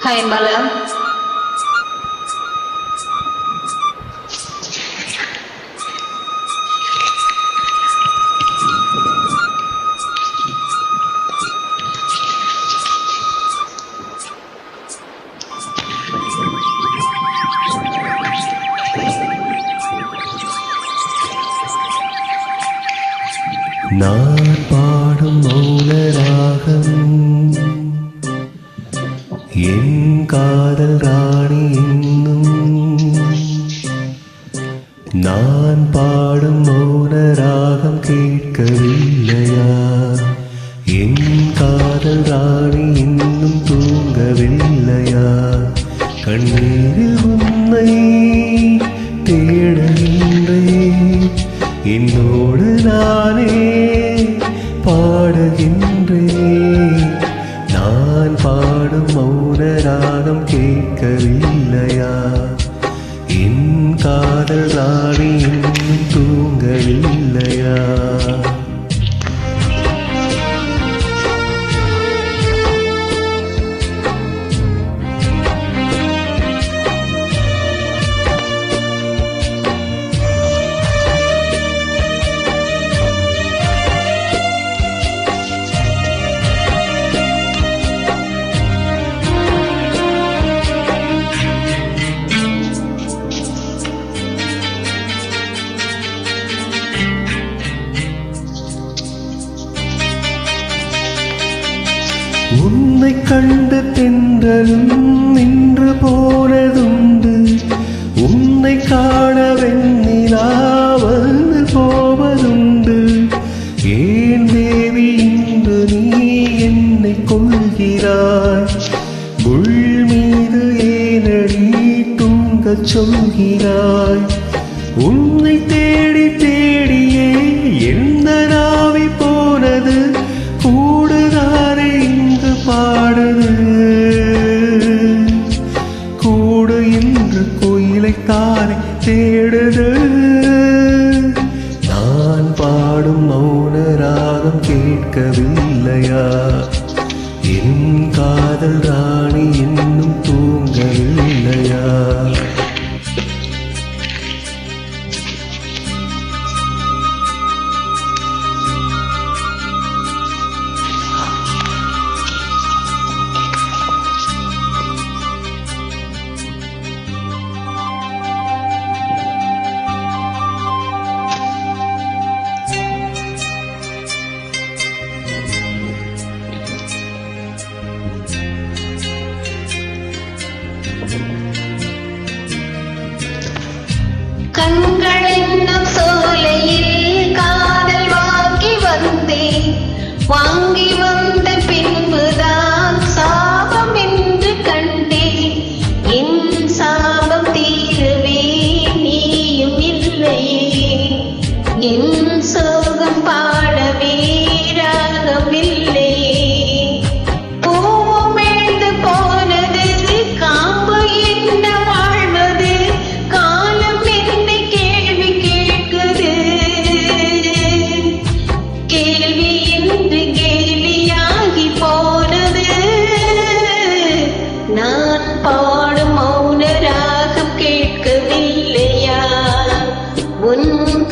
Hi Bala நான் பாடும் மௌன ராகம். என் காதல் ராணி இன்னும் நான் பாடும் மௌன ராகம் கேட்கவே நான் பாடும் மௌன ராகம் கேட்கவில்லையா என் காதல் உன்னை கண்டு தென்றலும் நின்று போனதுண்டு. உன்னை காண வெண்ணிலா போவதுண்டு. ஏன் தேவி இன்று நீ என்னை கொள்கிறாய் உள் மீது ஏனடி தூங்கச் சொல்கிறாய்? உன்னை தேடி தேடியே எந்த நாவி போனது? தேடுது. நான் பாடும் மௌன ராகம் கேட்கவில்லையா? உன்